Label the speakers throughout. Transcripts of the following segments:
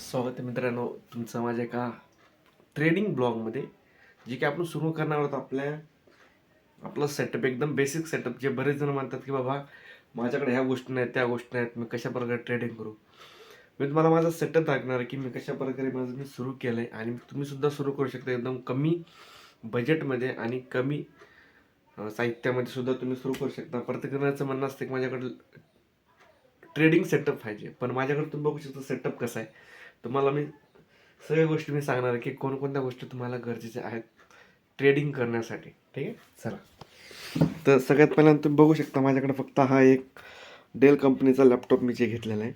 Speaker 1: स्वागत आहे मित्रांनो तुमचं माझ्या एका ट्रेडिंग ब्लॉगमध्ये जे की आपण सुरू करणार आहोत आपल्या आपलं सेटअप एकदम बेसिक सेटअप जे बरेच जण म्हणतात की बाबा माझ्याकडे ह्या गोष्टी नाहीत त्या गोष्टी नाहीत मी कशा प्रकारे ट्रेडिंग करू? मी तुम्हाला माझा सेटअप दाखणार आहे की मी कशा प्रकारे माझं मी सुरू केलं आहे आणि तुम्हीसुद्धा सुरू करू शकता एकदम कमी बजेटमध्ये आणि कमी साहित्यामध्ये सुद्धा तुम्ही सुरू करू शकता. प्रत्येकाचं म्हणणं असतं की माझ्याकडे ट्रेडिंग सेटअप पाहिजे. पण माझ्याकडे तुम्ही बघू शकता सेटअप कसा आहे. तुम्हाला मी सगळ्या गोष्टी मी सांगणार आहे की कोणकोणत्या गोष्टी तुम्हाला गरजेच्या आहेत ट्रेडिंग करण्यासाठी. ठीक आहे? चला. तर सगळ्यात पहिल्यांदा तुम्ही बघू शकता माझ्याकडे फक्त हा एक डेल कंपनीचा लॅपटॉप मी जे घेतलेला आहे.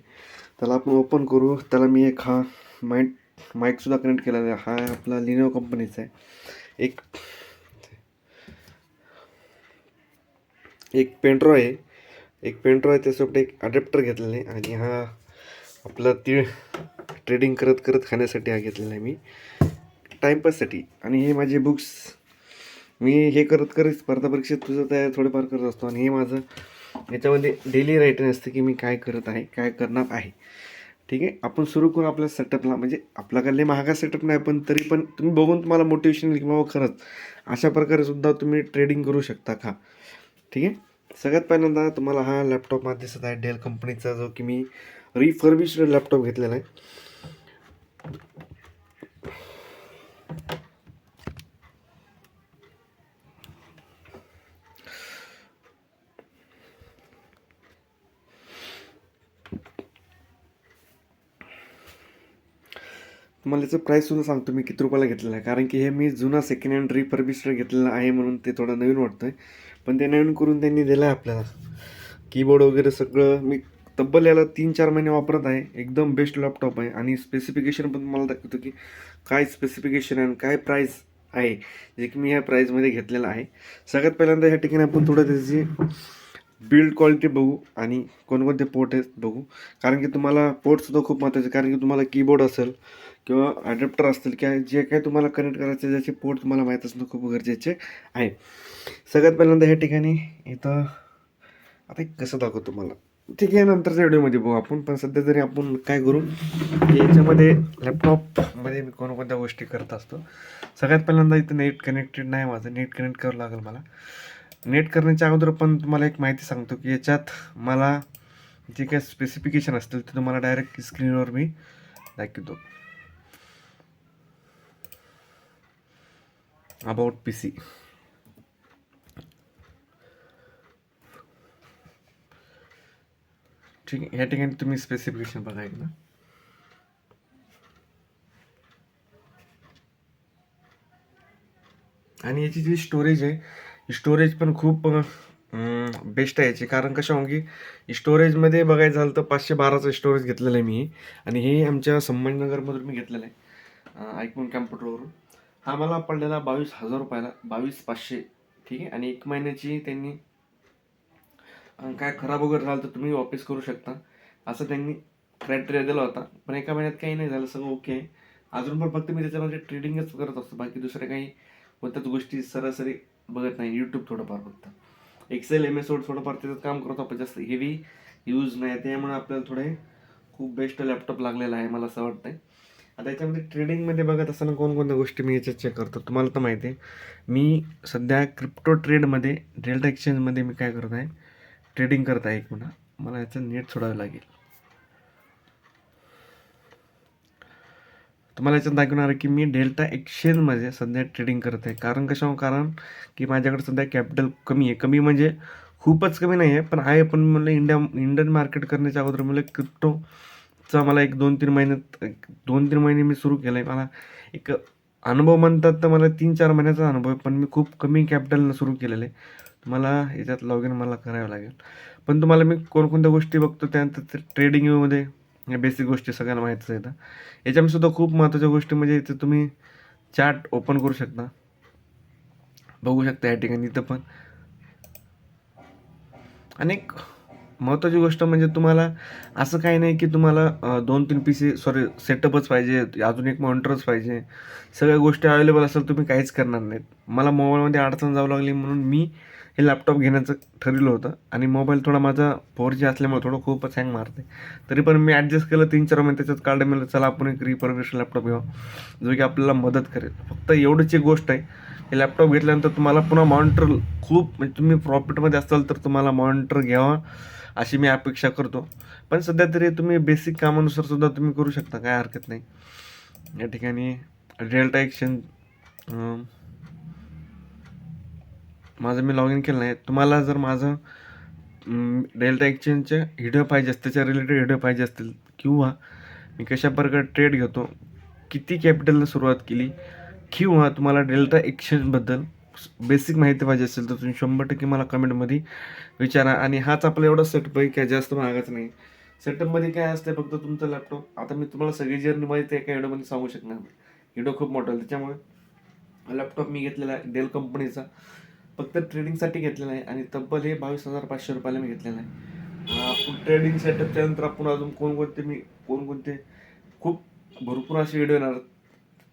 Speaker 1: त्याला आपण ओपन करू. त्याला मी एक हा माइंड माईकसुद्धा कनेक्ट केलेला आहे. हा आपला लिनो कंपनीचा आहे. एक एक पेंट्रो आहे. एक पेंट्रो आहे त्याच्यासोबत एक अडॅप्टर घेतलेला आहे. आणि हा आपला तीळ ट्रेडिंग करत करत खाण्यासाठी हा घेतलेला आहे मी. टाईमपाससाठी आणि हे माझे बुक्स मी हे करत करत स्पर्धा परीक्षेत तुझं तयार थोडेफार करत असतो. आणि हे माझं याच्यामध्ये डेली रायटिंग असतं की मी काय करत आहे काय करणार आहे. ठीक आहे? आपण सुरू करू आपल्या सेटअपला म्हणजे आपल्याकडले महागा सेटअप नाही पण तरी पण तुम्ही बघून तुम्हाला मोटिवेशन येईल की बाबा खरंच अशा प्रकारे सुद्धा तुम्ही ट्रेडिंग करू शकता का? ठीक आहे? सगळ्यात पहिल्यांदा तुम्हाला हा लॅपटॉप माझा दिसत आहे. डेल कंपनीचा जो की मी रिफर्बिश्ड लॅपटॉप घेतलेला आहे. तुम्हाला याचं प्राईससुद्धा सांगतो मी किती रुपयाला घेतलेलं आहे. कारण की हे मी जुना सेकंड हँड रिफर्बिश्ड घेतलेला आहे म्हणून ते थोडं नवीन वाटतं आहे पण ते नवीन करून त्यांनी दिलं आहे आपल्याला. कीबोर्ड वगैरे सगळं मी तब्बल याला तीन चार महिने वापरत आहे. एकदम बेस्ट लॅपटॉप आहे. आणि स्पेसिफिकेशन पण तुम्हाला दाखवतो की काय स्पेसिफिकेशन आहे आणि काय प्राईस आहे जे की मी ह्या प्राईजमध्ये घेतलेलं आहे. सगळ्यात पहिल्यांदा ह्या ठिकाणी आपण थोडं त्याची बिल्ड क्वालिटी बघू आणि कोणकोणते पोर्ट आहेत बघू. कारण की तुम्हाला पोर्टसुद्धा खूप महत्त्वाचे कारण की तुम्हाला कीबोर्ड असेल किंवा अडॅप्टर असतील किंवा जे काय तुम्हाला कनेक्ट करायचं ज्याचे पोर्ट तुम्हाला माहीत असणं खूप गरजेचे आहे. सगळ्यात पहिल्यांदा ह्या ठिकाणी इथं आता कसं दाखवतो तुम्हाला. ठीक आहे नंतरच्या व्हिडिओमध्ये बघू. आपण पण सध्या तरी आपण काय करू याच्यामध्ये लॅपटॉपमध्ये मी कोणकोणत्या गोष्टी करत असतो. सगळ्यात पहिल्यांदा इथं नेट कनेक्टेड नाही माझं. नेट कनेक्ट करावं लागेल मला. नेट करण्याच्या अगोदर पण तुम्हाला एक माहिती सांगतो की याच्यात मला जे काही स्पेसिफिकेशन असतील ते तुम्हाला डायरेक्ट स्क्रीनवर मी दाखवतो. अबाउट पी सी ठीक आहे. या ठिकाणी तुम्ही स्पेसिफिकेशन बघा एकदा. आणि याची जी स्टोरेज आहे स्टोरेज पण खूप बेस्ट आहे याची. कारण कशा हो की स्टोरेजमध्ये बघायचं झालं तर पाचशे बाराचं स्टोरेज घेतलेलं आहे मी. आणि हे आमच्या संभाजीनगरमधून मी घेतलेलं आहे ऐकून कॅम्प्युटरवरून हा मला पडलेला बावीस हजार रुपयाला बावीस पाचशे ठीक आहे. आणि एक महिन्याची त्यांनी अं, काय खराब वगैरे झालं तर तुम्ही वापस करू शकता. असं त्यांनी क्रायटेरिया दिला होता. पण एका महिन्यात काही नाही झालं सगळं ओके आहे अजून पण फक्त मी त्याच्यामध्ये ट्रेडिंगच करत असतो. बाकी दुसऱ्या काही कोणत्याच गोष्टी सरासरी बघत नाही. यूट्यूब थोडंफार फक्त. एक्सेल एम एस वर्ड थोडंफार त्याच्यात काम करतो आपण जास्त हेवी यूज नाही. त्यामुळे आपल्याला थोडे खूप बेस्ट लॅपटॉप लागलेला आहे मला असं वाटतंय. आता याच्यामध्ये ट्रेडिंगमध्ये बघत असताना कोणकोणत्या गोष्टी मी याच्यात चेक करतो? तुम्हाला तर माहिती आहे. मी सध्या क्रिप्टो ट्रेडमध्ये डेल्टा एक्सचेंजमध्ये मी काय करत आहे? ट्रेडिंग करत आहे एक म्हणा मला याचं नीट सोडावं लागेल. तुम्हाला याच्यात दाखवणार आहे की मी डेल्टा एक्सचेंजमध्ये सध्या ट्रेडिंग करत आहे. कारण कशा कारण की माझ्याकडे सध्या कॅपिटल कमी आहे. कमी म्हणजे खूपच कमी नाही आहे पण आहे. पण मला इंडिया इंडियन मार्केट करण्याच्या अगोदर मला क्रिप्टोचा मला एक दोन तीन महिन्यात दोन तीन महिने मी सुरू केलं आहे मला एक अनुभव म्हणतात तर मला तीन चार महिन्याचा अनुभव आहे पण मी खूप कमी कॅपिटलनं सुरू केलेलं आहे. मला याच्यात लॉग इन मला करावं लागेल. पण तुम्हाला मी कोणकोणत्या गोष्टी बघतो त्यानंतर ट्रेडिंग व्ह्यूमध्ये या बेसिक गोष्टी सगळ्यांना माहीतच आहेत याच्यामध्ये सुद्धा खूप महत्त्वाच्या गोष्टी म्हणजे इथं तुम्ही चार्ट ओपन करू शकता. बघू शकता या ठिकाणी इथं पण. अनेक महत्त्वाची गोष्ट म्हणजे तुम्हाला असं काही नाही की तुम्हाला दोन तीन पी सी सॉरी सेटअपच पाहिजे अजून एक मॉनिटरच पाहिजे. सगळ्या गोष्टी अवेलेबल असेल तुम्ही काहीच करणार नाहीत. मला मोबाईलमध्ये अडचण जावं लागली म्हणून मी हे लॅपटॉप घेण्याचं ठरवलं होतं आणि मोबाईल थोडा माझा फोर जी असल्यामुळे थोडं खूपच हँग मारते. तरी पण मी ॲडजस्ट केलं तीन चार महिने त्याच्यात काढलं. मिळलं चला आपण एक रिफर्बिशन लॅपटॉप घ्या जो की आपल्याला मदत करेल. फक्त एवढीच एक गोष्ट आहे. हे लॅपटॉप घेतल्यानंतर तुम्हाला पुन्हा मॉनिटर खूप म्हणजे तुम्ही प्रॉफिटमध्ये असाल तर तुम्हाला मॉनिटर घ्यावा अशी मी अपेक्षा करतो. पण सध्या तरी तुम्ही बेसिक कामानुसार सुद्धा तुम्ही करू शकता. काय हरकत नाही. या ठिकाणी डेल्टा एक्शन माझं मी लॉग इन केलं नाही. तुम्हाला जर माझं डेल्टा एक्सचेंजचे व्हिडिओ पाहिजे असतील त्याच्या रिलेटेड व्हिडिओ पाहिजे असतील किंवा मी कशा प्रकारे ट्रेड घेतो किती कॅपिटलनं सुरुवात केली किंवा तुम्हाला डेल्टा एक्सचेंजबद्दल बेसिक माहिती पाहिजे असेल तर तुम्ही शंभर टक्के मला कमेंटमध्ये विचारा. आणि हाच आपला एवढा सेटअप आहे काय जास्त महागाच नाही. सेटअपमध्ये काय असतं फक्त तुमचा लॅपटॉप आता मी तुम्हाला सगळी जर्नी माहिती एका व्हिडिओमध्ये सांगू शकणार नाही. व्हिडिओ खूप मोठा त्याच्यामुळे लॅपटॉप मी घेतलेला आहे डेल कंपनीचा फक्त ट्रेडिंगसाठी घेतलेलं आहे आणि तब्बल हे बावीस हजार पाचशे रुपयाला मी घेतलेलं आहे. आपण ट्रेडिंग सेटअपच्या नंतर आपण अजून कोणकोणते मी कोणकोणते? खूप भरपूर असे व्हिडिओ येणार. आहेत.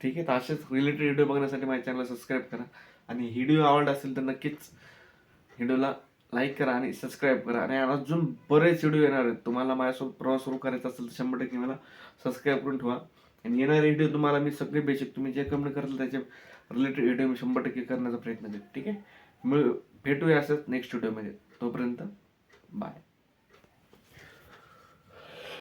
Speaker 1: ठीक आहे तर असेच रिलेटेड व्हिडिओ बघण्यासाठी माझ्या चॅनलला सबस्क्राईब करा. आणि व्हिडिओ आवडला असेल तर नक्कीच व्हिडिओला लाईक करा आणि सबस्क्राईब करा. आणि अजून बरेच व्हिडिओ येणार आहेत. तुम्हाला माझ्यासोबत प्रवास सुरू करायचा असेल तर शंभर टक्के मला सबस्क्राईब करून ठेवा. आणि येणारे व्हिडिओ तुम्हाला मी सगळे बेसिक तुम्ही जे कमेंट कराल त्याचे रिलेटेड व्हिडिओ मी शंभर टक्के करण्याचा प्रयत्न करेन. ठीक आहे? मिळू भेटूया असंच नेक्स्ट व्हिडिओमध्ये तोपर्यंत बाय